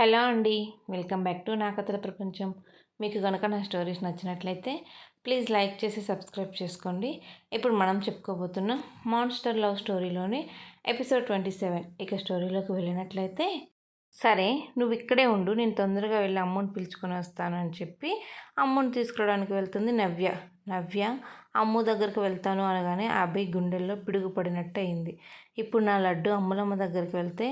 Hello అండి welcome back to నా కథల ప్రపంచం. మీకు కనుక నా స్టోరీస్ నచ్చినట్లయితే ప్లీజ్ లైక్ చేసి సబ్స్క్రైబ్ చేసుకోండి. ఇప్పుడు మనం చెప్పుకోబోతున్న మాన్స్టర్ లవ్ స్టోరీలోని ఎపిసోడ్ ట్వంటీ సెవెన్. ఇక స్టోరీలోకి వెళ్ళినట్లయితే సరే నువ్వు ఇక్కడే ఉండు నేను తొందరగా వెళ్ళి అమ్ముని పిలుచుకొని వస్తాను అని చెప్పి అమ్ముని తీసుకురావడానికి వెళ్తుంది నవ్య. నవ్య అమ్ము దగ్గరికి వెళ్తాను అనగానే అబ్బాయి గుండెల్లో పిడుగుపడినట్టు అయింది. ఇప్పుడు నా లడ్డు అమ్ములమ్మ దగ్గరికి వెళ్తే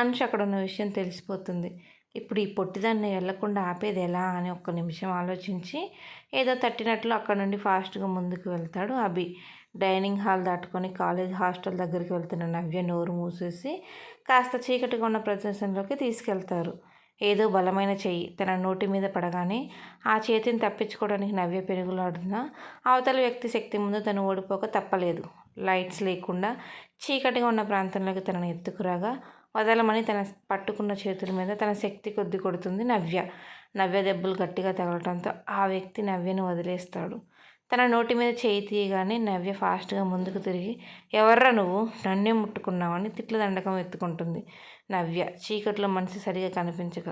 అంశ అక్కడ ఉన్న విషయం తెలిసిపోతుంది. ఇప్పుడు ఈ పొట్టిదాన్ని వెళ్ళకుండా ఆపేది ఎలా అని ఒక్క నిమిషం ఆలోచించి ఏదో తట్టినట్లు అక్కడ నుండి ఫాస్ట్గా ముందుకు వెళ్తాడు అభి. డైనింగ్ హాల్ దాటుకొని కాలేజ్ హాస్టల్ దగ్గరికి వెళ్తున్న నవ్య నోరు మూసేసి కాస్త చీకటిగా ఉన్న ప్రదేశంలోకి తీసుకెళ్తారు. ఏదో బలమైన చెయ్యి. తన నోటి మీద పడగానే ఆ చేతిని తప్పించుకోవడానికి నవ్య పెరుగులాడుతున్నా అవతల వ్యక్తి శక్తి ముందు తను ఓడిపోక తప్పలేదు. లైట్స్ లేకుండా చీకటిగా ఉన్న ప్రాంతంలోకి తనను ఎత్తుకురాగా వదలమని తన పట్టుకున్న చేతుల మీద తన శక్తి కొద్ది కొడుతుంది నవ్య. నవ్య దెబ్బలు గట్టిగా తగలటంతో ఆ వ్యక్తి నవ్యను వదిలేస్తాడు. తన నోటి మీద చేయి తీయగానే నవ్య ఫాస్ట్గా ముందుకు తిరిగి ఎవర్రా నువ్వు? నన్నే ముట్టుకున్నావని తిట్ల దండకం ఎత్తుకుంటుంది. నవ్య చీకట్లో మనిషి సరిగా కనిపించక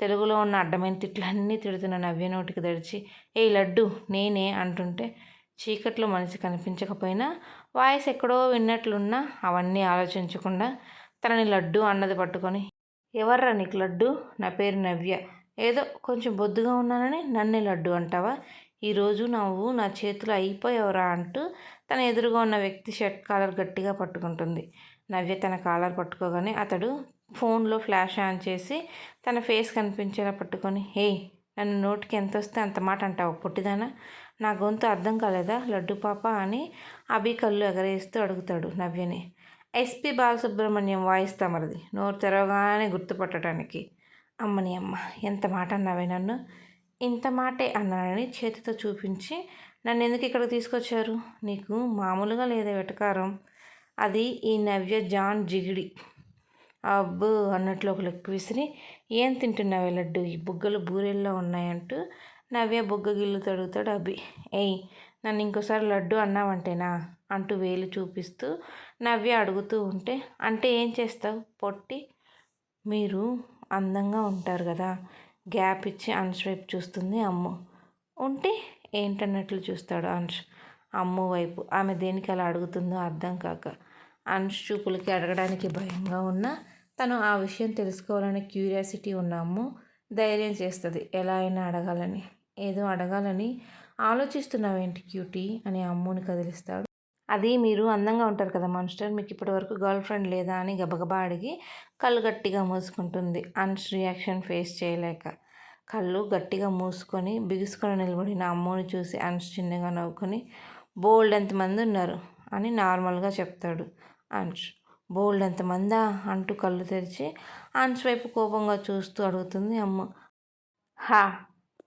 తెలుగులో ఉన్న అడ్డమైన తిట్లన్నీ తిడుతున్న నవ్య నోటికి దడిచి ఏ లడ్డు నేనే అంటుంటే చీకట్లో మనిషి కనిపించకపోయినా వాయిస్ ఎక్కడో విన్నట్లున్నా అవన్నీ ఆలోచించకుండా తనని లడ్డు అన్నది పట్టుకొని ఎవర్రా నీకు లడ్డు? నా పేరు నవ్య. ఏదో కొంచెం బొద్దుగా ఉన్నానని నన్నే లడ్డు అంటావా? ఈరోజు నువ్వు నా చేతులు అయిపోయావురా అంటూ తన ఎదురుగా ఉన్న వ్యక్తి షర్ట్ కాలర్ గట్టిగా పట్టుకుంటుంది. నవ్య తన కాలర్ పట్టుకోగానే అతడు ఫోన్లో ఫ్లాష్ ఆన్ చేసి తన ఫేస్ కనిపించేలా పట్టుకొని హే నన్ను నోటికి ఎంత వస్తే అంత మాట అంటావు? పొట్టిదానా? నా గొంతు అర్థం కాలేదా? లడ్డు పాప అని అభి కళ్ళు ఎగరేస్తూ అడుగుతాడు నవ్యని. ఎస్పి బాలసుబ్రహ్మణ్యం వాయిస్ తమరిది. నోరు తెరవగానే గుర్తుపట్టడానికి అమ్మని అమ్మ ఎంత మాట అన్నావే నన్ను? ఇంత మాటే అన్నానని చేతితో చూపించి నన్ను ఎందుకు ఇక్కడికి తీసుకొచ్చారు? నీకు మామూలుగా లేదా వెటకారం. అది ఈ నవ్య జాన్ జిగిడి. అబ్బు అన్నట్లు ఒక లెక్క విసిరి ఏం తింటున్నావే లడ్డు? ఈ బుగ్గలు బూరెల్లో ఉన్నాయంటూ నవ్య బుగ్గ గిల్లు తడుగుతాడు అభి. ఏయ్ నన్ను ఇంకోసారి లడ్డు అన్నావంటేనా? అంటూ వేలు చూపిస్తూ నవ్య అడుగుతూ ఉంటే అంటే ఏం చేస్తావు? పొట్టి మీరు అందంగా ఉంటారు కదా. గ్యాప్ ఇచ్చి అన్స్ వైపు చూస్తుంది అమ్ము. ఉంటే ఏంటన్నట్లు చూస్తాడు అంశ్. అమ్ము వైపు. ఆమె దేనికి అలా అడుగుతుందో అర్థం కాక. అంశ్ చూపులకి అడగడానికి భయంగా ఉన్నా తను ఆ విషయం తెలుసుకోవాలని క్యూరియాసిటీ ఉన్న అమ్ము ధైర్యం చేస్తుంది. ఎలా అయినా అడగాలని. ఏదో అడగాలని ఆలోచిస్తున్నావేంటి క్యూటీ అని అమ్ముని కదిలిస్తాడు. అది మీరు అందంగా ఉంటారు కదా మాస్టర్ మీకు ఇప్పటి వరకు గర్ల్ ఫ్రెండ్ లేదా అని గబగబా అడిగి కళ్ళు గట్టిగా మూసుకుంటుంది. అన్స్ రియాక్షన్ ఫేస్ చేయలేక కళ్ళు గట్టిగా మూసుకొని బిగుసుకొని నిలబడిన అమ్మని చూసి అన్స్ చిన్నగా నవ్వుకొని బోల్డ్ ఎంతమంది ఉన్నారు? అని నార్మల్గా చెప్తాడు అన్స్ బోల్డ్ ఎంతమందా అంటూ కళ్ళు తెరిచి అన్స్ వైపు కోపంగా చూస్తూ అడుగుతుంది అమ్మ. హా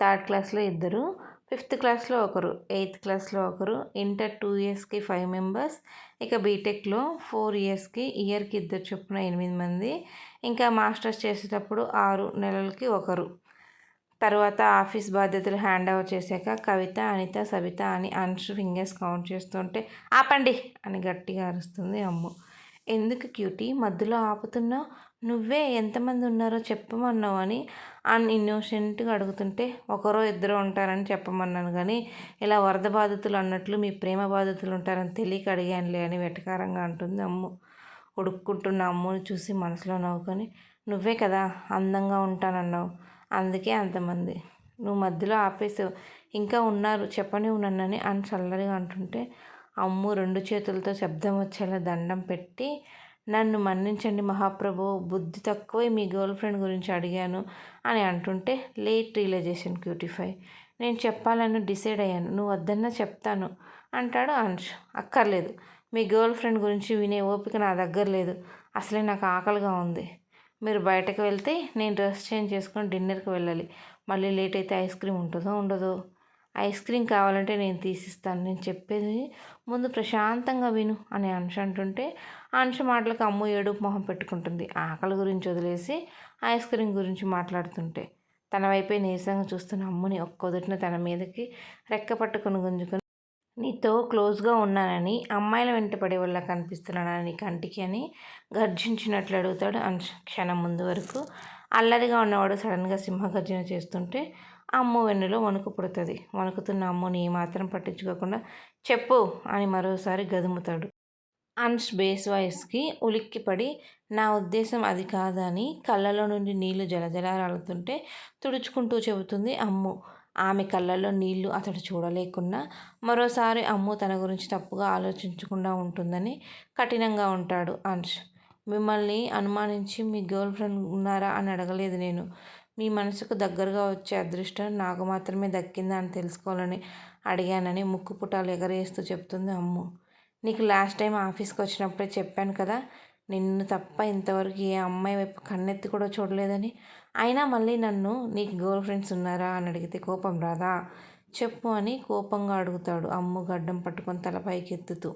థర్డ్ క్లాస్లో ఇద్దరు ఫిఫ్త్ క్లాస్లో ఒకరు ఎయిత్ క్లాస్లో ఒకరు ఇంటర్ టూ ఇయర్స్కి ఫైవ్ మెంబర్స్ ఇక బీటెక్లో ఫోర్ ఇయర్స్కి ఇయర్కి ఇద్దరు చొప్పున ఎనిమిది మంది ఇంకా మాస్టర్స్ చేసేటప్పుడు ఆరు నెలలకి ఒకరు. తర్వాత ఆఫీస్ బాధ్యతలు హ్యాండ్ ఓవర్ చేశాక కవిత అనిత సవిత అని అన్స్ ఫింగర్స్ కౌంట్ చేస్తుంటే ఆపండి అని గట్టిగా అరుస్తుంది అమ్ము. ఎందుకు క్యూటీ? మధ్యలో ఆపుతున్నావు నువ్వే ఎంతమంది ఉన్నారో చెప్పమన్నావు అని అన్ ఇన్నోసెంట్గా అడుగుతుంటే ఒకరో ఇద్దరు ఉంటారని చెప్పమన్నాను. కానీ ఇలా వరద బాధితులు అన్నట్లు మీ ప్రేమ బాధితులు ఉంటారని తెలియక అడిగానులే అని వెటకారంగా అంటుంది అమ్ము. ఉడుక్కుంటున్న అమ్ముని చూసి మనసులో నవ్వుకొని నువ్వే కదా అందంగా ఉంటానన్నావు. అందుకే అంతమంది. నువ్వు మధ్యలో ఆపేసావు. ఇంకా ఉన్నారు. చెప్పని ఉన్నానని అని చల్లరిగా అంటుంటే అమ్ము రెండు చేతులతో శబ్దం వచ్చేలా దండం పెట్టి నన్ను మన్నించండి మహాప్రభు బుద్ధి తక్కువే మీ గర్ల్ ఫ్రెండ్ గురించి అడిగాను అని అంటుంటే లేట్ రియలైజేషన్ క్యూటిఫై. నేను చెప్పాలని డిసైడ్ అయ్యాను. నువ్వు వద్దన్నా చెప్తాను అంటాడు అంశ్ అక్కర్లేదు. మీ గర్ల్ ఫ్రెండ్ గురించి వినే ఓపిక నా దగ్గర లేదు. అసలే నాకు ఆకలిగా ఉంది. మీరు బయటకు వెళ్తే నేను డ్రెస్ చేంజ్ చేసుకొని డిన్నర్కి వెళ్ళాలి. మళ్ళీ లేట్ అయితే ఐస్ క్రీమ్ ఉంటుందో ఉండదో? ఐస్ క్రీమ్ కావాలంటే నేను తీసిస్తాను. నేను చెప్పేది ముందు ప్రశాంతంగా విను అని అంశ అంటుంటే అంశ మాటలకు అమ్ము ఏడుపు మొహం పెట్టుకుంటుంది. ఆకలి గురించి వదిలేసి ఐస్ క్రీమ్ గురించి మాట్లాడుతుంటే తన వైపే నీరసంగా చూస్తున్న అమ్ముని ఒక్కొదటిన తన మీదకి రెక్క పట్టుకుని గుంజుకుని నీతో క్లోజ్గా ఉన్నానని అమ్మాయిల వెంట పడే వల్ల కనిపిస్తున్నానని కంటికి అని గర్జించినట్లు అడుగుతాడు అంశ. క్షణం ముందు వరకు అల్లరిగా ఉన్నవాడు సడన్గా సింహగర్జన చేస్తుంటే అమ్ము వెన్నులో వణుకు పుడుతుంది. వణుకుతున్న అమ్ముని మాత్రం పట్టించుకోకుండా చెప్పు అని మరోసారి గదుముతాడు. అన్స్ బేస్ వాయిస్కి ఉలిక్కిపడి నా ఉద్దేశం అది కాదని కళ్ళలో నుండి నీళ్ళు జలజలారాలుతుంటే తుడుచుకుంటూ చెబుతుంది అమ్ము. ఆమె కళ్ళల్లో నీళ్ళు అతడు చూడలేకున్నా మరోసారి అమ్ము తన గురించి తప్పుగా ఆలోచించకుండా ఉంటుందని కఠినంగా ఉంటాడు అంష్ మిమ్మల్ని అనుమానించి మీ గర్ల్ ఫ్రెండ్ ఉన్నారా అని అడగలేదు నేను. మీ మనసుకు దగ్గరగా వచ్చే అదృష్టం నాకు మాత్రమే దక్కిందా అని తెలుసుకోవాలని అడిగానని ముక్కు పుటాలు ఎగరేస్తూ చెప్తుంది అమ్ము. నీకు లాస్ట్ టైం ఆఫీస్కి వచ్చినప్పుడే చెప్పాను కదా నిన్ను తప్ప ఇంతవరకు ఏ అమ్మాయి వైపు కన్నెత్తి కూడా చూడలేదని. అయినా మళ్ళీ నన్ను నీకు గర్ల్ ఫ్రెండ్స్ ఉన్నారా అని అడిగితే కోపం రాదా? చెప్పు అని కోపంగా అడుగుతాడు అమ్ము గడ్డం పట్టుకొని తలపైకి ఎత్తుతూ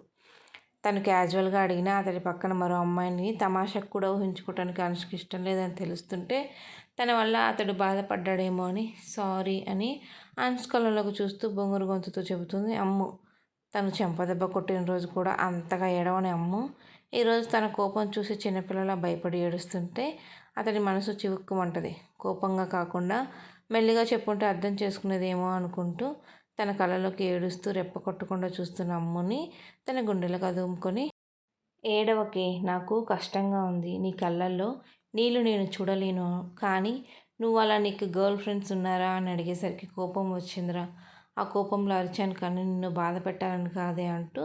తను క్యాజువల్గా అడిగినా అతడి పక్కన మరో అమ్మాయిని తమాషకు కూడా ఊహించుకోవటానికి అనుష్కి ఇష్టం లేదని తెలుస్తుంటే తన వల్ల అతడు బాధపడ్డాడేమో అని సారీ అని అన్స్ చూస్తూ బొంగురు గొంతుతో చెబుతుంది అమ్ము తను చెంపదెబ్బ కొట్టిన రోజు కూడా అంతగా ఏడవని అమ్ము. ఈరోజు తన కోపం చూసి చిన్నపిల్లల భయపడి ఏడుస్తుంటే అతడి మనసు చివుక్కుమంటది. కోపంగా కాకుండా మెల్లిగా చెప్పుంటే అర్థం చేసుకునేదేమో అనుకుంటూ తన కళ్ళలోకి ఏడుస్తూ రెప్ప కొట్టకుండా చూస్తున్న అమ్ముని తన గుండెలకు అదుముకొని ఏడవకే నాకు కష్టంగా ఉంది. నీ కళ్ళల్లో నీళ్ళు నేను చూడలేను. కానీ నువ్వు అలా నీకు గర్ల్ ఫ్రెండ్స్ ఉన్నారా? అని అడిగేసరికి కోపం వచ్చిందిరా. ఆ కోపంలో అరిచాను కానీ నిన్ను బాధ పెట్టాలని కాదే అంటూ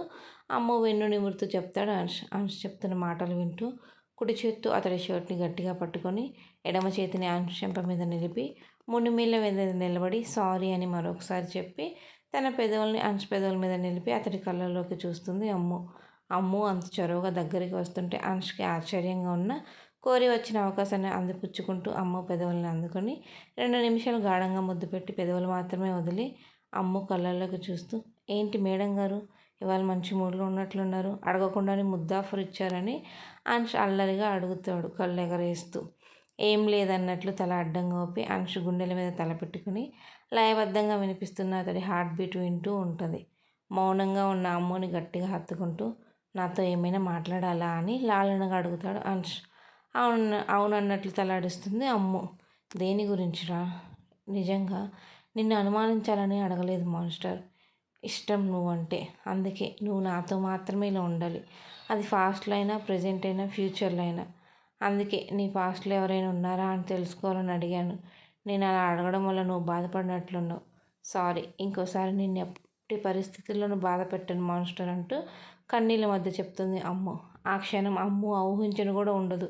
అమ్మ వెన్ను నిమురుతూ చెప్తాడు అంశ అంశ చెప్తున్న మాటలు వింటూ కుడి చేత్తు అతడి షర్ట్ని గట్టిగా పట్టుకొని ఎడమ చేతిని అంశంప మీద నిలిపి మునిమీళ్ళ మీద నిలబడి సారీ అని మరొకసారి చెప్పి తన పెదవుల్ని అంశ పెదవుల మీద నిలిపి అతడి కళ్ళలోకి చూస్తుంది అమ్ము. అమ్ము అంత చొరవగా దగ్గరికి వస్తుంటే అంశకి ఆశ్చర్యంగా ఉన్న కోరి వచ్చిన అవకాశాన్ని అందిపుచ్చుకుంటూ అమ్మ పెదవులను అందుకొని రెండు నిమిషాలు గాఢంగా ముద్దు పెట్టి పెదవులు మాత్రమే వదిలి అమ్ము కళ్ళల్లోకి చూస్తూ ఏంటి మేడం గారు? ఇవాళ మంచి మూడ్లో ఉన్నట్లున్నారు. అడగకుండానే ముద్దాఫర్ ఇచ్చారని అంశ్ అల్లరిగా అడుగుతాడు కళ్ళు ఎగరేస్తూ ఏం లేదన్నట్లు తల అడ్డంగా ఊపి అంశు గుండెల మీద తల పెట్టుకుని లయబద్ధంగా వినిపిస్తున్న అతడి హార్ట్ బీట్ వింటూ ఉంటుంది. మౌనంగా ఉన్న అమ్ముని గట్టిగా హత్తుకుంటూ నాతో ఏమైనా మాట్లాడాలా? అని లాలనగా అడుగుతాడు అంశ్. అవును అవునన్నట్లు తలాడిస్తుంది అమ్ము. దేని గురించిరా? నిజంగా? నిన్ను అనుమానించాలని అడగలేదు మాస్టర్. ఇష్టం నువ్వు అంటే అందుకే నువ్వు నాతో మాత్రమే ఇలా ఉండాలి. అది ఫాస్ట్లో అయినా ప్రజెంట్ అయినా ఫ్యూచర్లో అయినా. అందుకే నీ పాస్ట్లో ఎవరైనా ఉన్నారా అని తెలుసుకోవాలని అడిగాను. నేను అలా అడగడం వల్ల నువ్వు బాధపడినట్లున్నావు. సారీ ఇంకోసారి నిన్ను ఎప్పటి పరిస్థితుల్లోనూ బాధ పెట్టను మాన్స్టర్ అంటూ కన్నీళ్ళ మధ్య చెప్తుంది అమ్ము. ఆ క్షణం అమ్ము ఊహించను కూడా ఉండదు.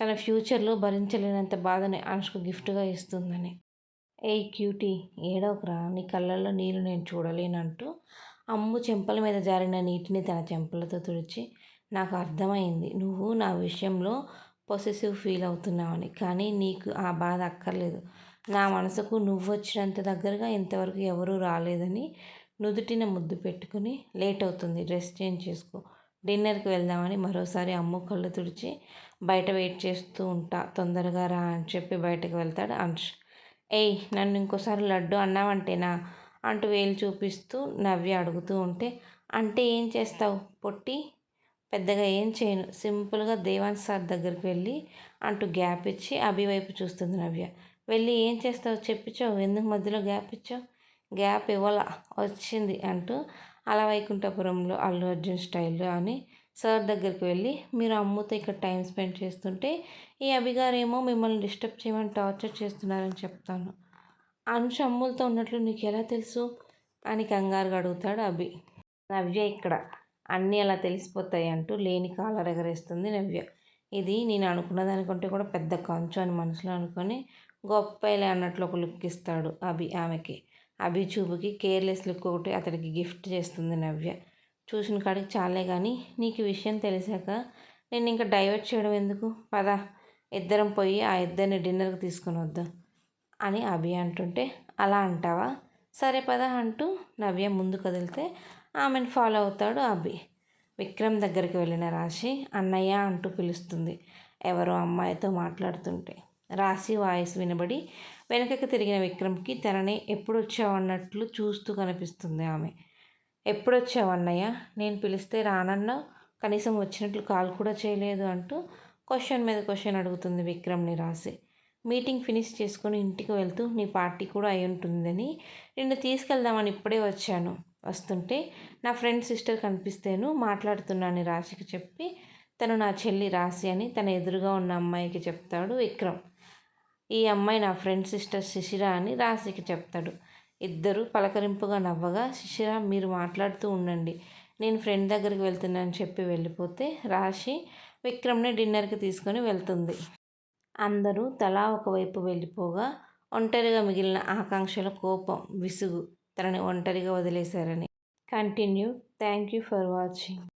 తన ఫ్యూచర్లో భరించలేనంత బాధని అనుష్కు గిఫ్ట్గా ఇస్తుందని. ఏ క్యూటీ ఏడవకురా నీ కళ్ళల్లో నీళ్ళు నేను చూడలేనంటూ అమ్ము చెంపల మీద జారిన నీటిని తన చెంపలతో తుడిచి నాకు అర్థమైంది. నువ్వు నా విషయంలో పొసెసివ్ ఫీల్ అవుతున్నావని. కానీ నీకు ఆ బాధ అక్కర్లేదు. నా మనసుకు నువ్వు వచ్చినంత దగ్గరగా ఇంతవరకు ఎవరూ రాలేదని నుదుటిన ముద్దు పెట్టుకుని లేట్ అవుతుంది. డ్రెస్ చేంజ్ చేసుకో. డిన్నర్కి వెళ్దామని మరోసారి అమ్ము కళ్ళు తుడిచి బయట వెయిట్ చేస్తూ ఉంటా. తొందరగా రా అని చెప్పి బయటకు వెళ్తాడు అంశ్ ఏయ్ నన్ను ఇంకోసారి లడ్డు అన్నావంటేనా? అంటూ వేలు చూపిస్తూ నవ్వి అడుగుతూ ఉంటే అంటే ఏం చేస్తావు పొట్టి? పెద్దగా ఏం చేయను. సింపుల్గా దేవాన్ సార్ దగ్గరికి వెళ్ళి అంటూ గ్యాప్ ఇచ్చి అభి వైపు చూస్తుంది నవ్య. వెళ్ళి ఏం చేస్తావు? చెప్పించావు. ఎందుకు మధ్యలో గ్యాప్ ఇచ్చావు? గ్యాప్ ఇవ్వాల? వచ్చింది అంటూ అలా వైకుంఠపురంలో అల్లు అర్జున్ స్టైల్లో అని సార్ దగ్గరికి వెళ్ళి మీరు అమ్ముతో ఇక్కడ టైం స్పెండ్ చేస్తుంటే ఈ అభిగారేమో మిమ్మల్ని డిస్టర్బ్ చేయమని టార్చర్ చేస్తున్నారని చెప్తాను. అనుష అమ్ములతో ఉన్నట్లు నీకు ఎలా తెలుసు? అని కంగారుగా అడుగుతాడు అభి. నవ్య ఇక్కడ అన్నీ అలా తెలిసిపోతాయి అంటూ లేని కాలర్ ఎగరేస్తుంది నవ్య. ఇది నేను అనుకున్న దానికంటే కూడా పెద్ద కంచు అని మనసులో అనుకొని గొప్పలే అన్నట్లు ఒక లుక్ ఇస్తాడు అభి ఆమెకి. అభి చూపుకి కేర్లెస్ లుక్ ఒకటి అతడికి గిఫ్ట్ చేస్తుంది నవ్య. చూసిన కాడికి చాలే కానీ నీకు విషయం తెలిసాక నేను ఇంకా డైవర్ట్ చేయడం ఎందుకు? పద ఇద్దరం పోయి ఆ ఇద్దరిని డిన్నర్కి తీసుకుని వద్దాం అని అభి అంటుంటే అలా అంటావా? సరే పద అంటూ నవ్య ముందు కదిలితే ఆమెను ఫాలో అవుతాడు అభి. విక్రమ్ దగ్గరికి వెళ్ళిన రాశి అన్నయ్య అంటూ పిలుస్తుంది. ఎవరో అమ్మాయితో మాట్లాడుతుంటే. రాశి వాయిస్ వినబడి వెనకకి తిరిగిన విక్రమ్కి తనని ఎప్పుడు వచ్చావన్నట్లు చూస్తూ కనిపిస్తుంది ఆమె. ఎప్పుడొచ్చావు అన్నయ్య? నేను పిలిస్తే రానన్నా కనీసం వచ్చినట్లు కాల్ కూడా చేయలేదు అంటూ క్వశ్చన్ మీద క్వశ్చన్ అడుగుతుంది విక్రమ్ని రాసి. మీటింగ్ ఫినిష్ చేసుకొని ఇంటికి వెళ్తూ నీ పార్టీ కూడా అయి ఉంటుందని నిన్ను తీసుకెళ్దామని ఇప్పుడే వచ్చాను. వస్తుంటే నా ఫ్రెండ్ సిస్టర్ కనిపిస్తేను మాట్లాడుతున్నాను రాశికి చెప్పి తను నా చెల్లి రాశి అని తన ఎదురుగా ఉన్న అమ్మాయికి చెప్తాడు విక్రమ్. ఈ అమ్మాయి నా ఫ్రెండ్ సిస్టర్ శిశిర అని రాశికి చెప్తాడు. ఇద్దరు పలకరింపుగా నవ్వగా శిశిర మీరు మాట్లాడుతూ ఉండండి. నేను ఫ్రెండ్ దగ్గరికి వెళ్తున్నానని చెప్పి వెళ్ళిపోతే రాశి విక్రమ్ని డిన్నర్కి తీసుకొని వెళ్తుంది. అందరూ తలా ఒకవైపు వెళ్ళిపోగా ఒంటరిగా మిగిలిన ఆకాంక్షల కోపం విసుగు తనని ఒంటరిగా వదిలేశారని. Continue. Thank you for watching.